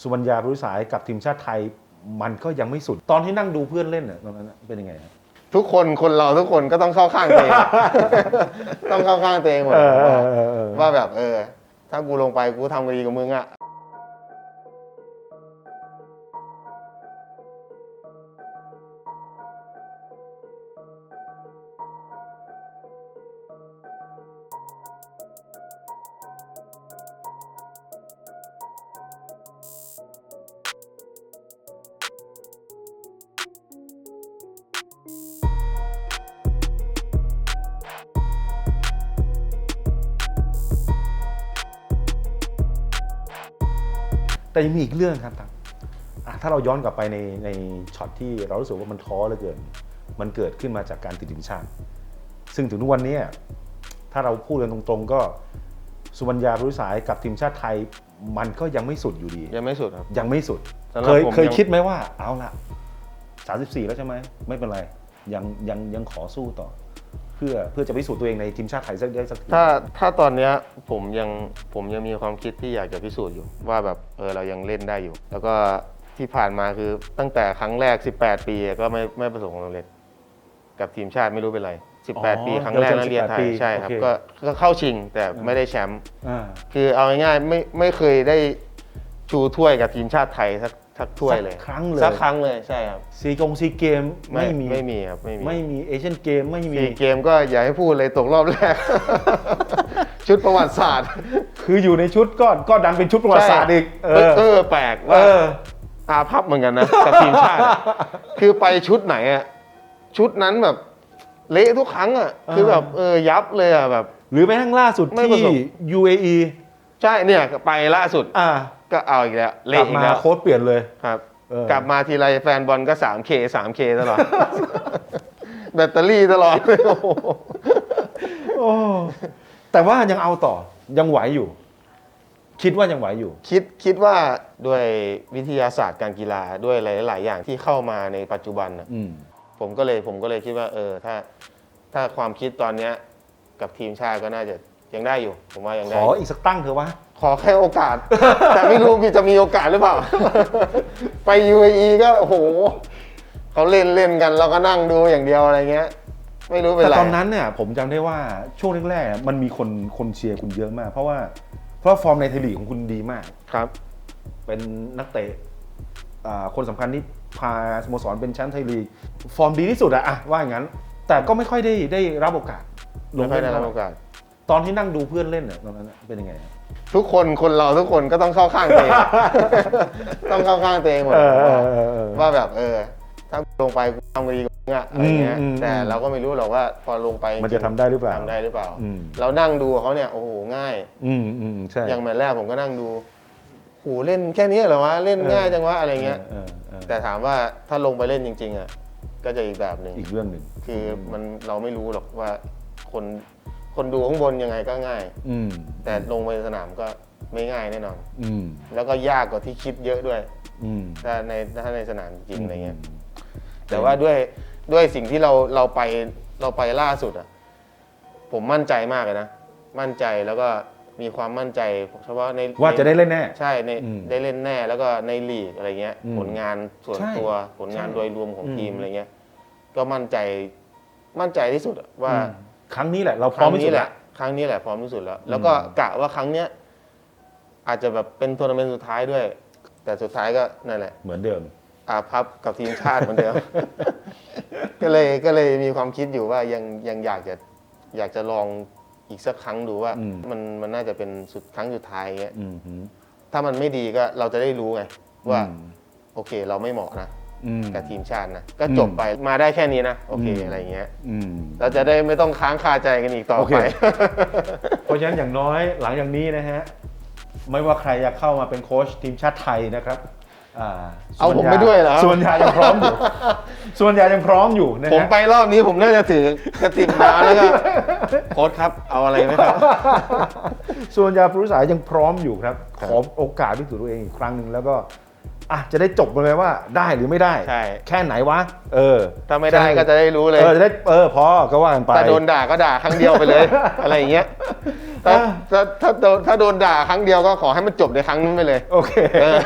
สุวรรณยารุสายกับทีมชาติไทยมันก็ยังไม่สุด ตอนที่นั่งดูเพื่อนเล่นน่ะตอนนั้นน่ะเป็นยังไงฮะ ทุกคนคนเราทุกคนก็ต้องเข้าข้างตัวเอง ต้องเข้าข้างตัวเองหมดเออว่าเออเออว่าแบบเออ ถ้ากูลงไปกูทำดีกับมึงอะ แต่ยังมีอีกเรื่องครับตั๊กอะถ้าเราย้อนกลับไปในในช็อตที่เรารู้สึกว่ามันท้อเหลือเกิน มันเกิดขึ้นมาจากการติดทีมชาติ ซึ่งถึงทุกวันนี้ถ้าเราพูดกันตรงๆ ก็สุวรรณยารุสายกับทีมชาติไทย มันก็ยังไม่สุดอยู่ดี ยังไม่สุดครับ ยังไม่สุดสำหรับเคยผมเคยยังคิดไหมว่า เอาละ34 แล้วใช่ไหม ไม่เป็นไร ยังยังยังขอสู้ต่อเพื่อเพื่อจะพิสูจน์ตัวเองในทีมชาติไทยสักได้สักทีถ้าถ้าตอนเนี้ยผมยังผมยังมีความคิดที่อยากจะพิสูจน์อยู่ ว่าแบบเออเรายังเล่นได้อยู่ แล้วก็ที่ผ่านมาคือตั้งแต่ครั้งแรก 18 ปีก็ไม่ไม่ประสบความสำเร็จ กับทีมชาติไม่รู้เป็นไร 18 ปีครั้งแรกนักเรียนไทยใช่ครับก็ก็เข้าชิงแต่ไม่ได้แชมป์อ่าคือเอาง่ายๆไม่ไม่เคยได้ชูถ้วยกับทีมชาติไทยสัก สักถ้วยเลยสักครั้งเลย สักครั้งเลยใช่ครับซีกงซีเกมไม่มีไม่มีครับไม่มีไม่มีเอเชียนเกมไม่มีสี่เกมก็อย่าให้พูดเลยตกรอบแรก ชุดประวัติศาสตร์ คืออยู่ในชุดก็ก็ดันเป็นชุดประวัติศาสตร์อีกเออเออแปลกเอว่าออาพับเหมือนกันนะกับทีมชาติอะคือไปชุดไหนอะชุดนั้นแบบเละทุกครั้งอะคือแบบเออยับเลยอะแบบ หรือแม้กระทั่งล่าสุดไม่ประที่สบ UAE ใช่เนี่ยไปล่าสุดอ่าก็เอาอีกแล้วกเละลับอีกมาแล้วโค้ดเปลี่ยนเลยครับ เออกลับมาทีไรแฟนบอลก็ 3K 3K ตลอด แบตเตอรี่ตลอดโอ้โหโอ้แต่ว่ายังเอาต่อยังไหวอยู่ คิดว่ายังไหวอยู่ คิดคิดว่าด้วยวิทยาศาสตร์การกีฬาด้วยหลาย ๆ อย่างที่เข้ามาในปัจจุบันน่ะอืม ผมก็เลยผมก็เลยคิดว่า เออ ถ้า ถ้าความคิดตอนเนี้ยกับทีมชาติก็น่าจะ ยังได้อยู่ ผมว่ายังขได้ออยู่อีกสักตั้งเถอะวะ ขอแค่โอกาส แต่ไม่รู้มีจะมีโอกาสหรือเปล่า ไป UAE ก็โอ้โหเขาเล่นเล่นกันเราก็นั่งดูอย่างเดียวอะไรเงี้ย ไม่รู้เป็นแต่ไร ตอนนั้นเนี่ยผมจำได้ว่าช่วงแรกๆมันมีคนคนเชียร์คุณเยอะมาก เพราะว่าเพราะฟอร์มในไทยลีกของคุณดีมาก ครับ เป็นนักเตะอ่าคนสำคัญที่พาสโมสรเป็นแชมป์ไทยลีกฟอร์มดีที่สุดอะอะว่าอย่างนั้น แต่ก็ไม่ค่อยได้ได้รับโอกาสไม่ค่อยได้เล่นรับเท่าโอไหร่กาส ตอนที่นั่งดูเพื่อนเล่นอะตอนนั้นอะเป็นยังไงอะทุกคนคนเราทุกคนก็ต้องเข้าข้างตัวเอง ต้องเข้าข้างตัวเองหมดเออเออเออเออ ว่าแบบเออ ถ้าลงไปกูทำดีกับมึงอะอะไรเงี้ย อืมอืมแต่เราก็ไม่รู้หรอกว่าพอลงไปมันจะทำได้หรือเปล่าทำได้หรือเปล่า อืม เรานั่งดูเขาเนี่ยโอ้โหง่าย อืมอืมใช่ อย่างแมตช์แรกผมก็นั่งดูโหเล่นแค่นี้เหรอวะเล่นง่ายจังวะอะไรเงี้ยเออเออแต่ถามว่าถ้าลงไปเล่นจริง ๆอะก็จะอีกแบบหนึ่ง อีกเรื่องหนึ่ง คือมันเราไม่รู้หรอกว่าคน คนดูข้างบนยังไงก็ง่าย อืมแต่ลงไปสนามก็ไม่ง่ายแน่นอน อืมแล้วก็ยากกว่าที่คิดเยอะด้วย อืมถ้าในถ้าในสนามจริงๆอะไรเงี้ยมแต่ว่าด้วยด้วยสิ่งที่เราเราไปเราไปล่าสุดอะ ผมมั่นใจมากเลยนะ มั่นใจแล้วก็มีความมั่นใจเฉพาะในว่าจะได้เล่นแน่ ใช่ในอืมได้เล่นแน่แล้วก็ในลีกอะไรเงี้ย อืมผลงานส่วนใช่ตัวผลงานใช่โดยรวมของอืมทีมอะไรเงี้ย ก็มั่นใจมั่นใจที่สุดอะว่าอืม ครั้งนี้แหละเราพคร้อรั้มงที่สุนี้ดแหแล้ละวครั้งนี้แหละพร้อมที่สุดแล้ว แล้วก็กะว่าครั้งเนี้ยอาจจะแบบเป็นทัวร์นาเมนต์สุดท้ายด้วย แต่สุดท้ายก็นั่นแหละ เหมือนเดิม อาพับกับทีมชาติเหมือนเดิม ก็เลยก็เลยมีความคิดอยู่ว่ายังยังอยากจะอยากจะลองอีกสักครั้งดูว่า อืม มันมันน่าจะเป็นสุดครั้งสุดท้ายเงี้ย อืมหืมถ้ามันไม่ดีก็เราจะได้รู้ไงว่า อืม โอเคเราไม่เหมาะนะ อืม กับทีมชาตินะก็จบไปมาได้แค่นี้นะโอเคอืม อะไรเงี้ยอืม เราจะได้ไม่ต้องค้างคาใจกันอีกต่อโอเค ไป เพราะฉะนั้นอย่างน้อยหลังจากนี้นะฮะ ไม่ว่าใครจะเข้ามาเป็นโค้ชทีมชาติไทยนะครับอ่าเอาผมไปด้วยเหรอ ส่วนยายังพร้อมอยู่ ส่วนยายังพร้อมอยู่นะฮะผมไปรอบนี้ผมน่าจะถือกระติบน้ำแล้วก็โค้ชครับเอาอะไรไหมครับ ส่วนยาปรุษายยังพร้อมอยู่ครับครับ ขอโอกาสพิสูจน์ตัวเองอีกครั้งหนึ่งแล้วก็ อะจะได้จบไปเลยว่าได้หรือไม่ได้ใช่ แค่ไหนวะ เออถ้าไม่ได้ก็จะได้รู้เลยเออจะได้เออพอก็ว่ากันไปแต่โดนด่าก็ด่าครั้งเดียวไปเลย อะไรอย่างเงี้ยถ้าถ้าถ้าโดนถ้าโดนด่าครั้งเดียวก็ขอให้มันจบในครั้งนั้นไปเลย โอเค เออ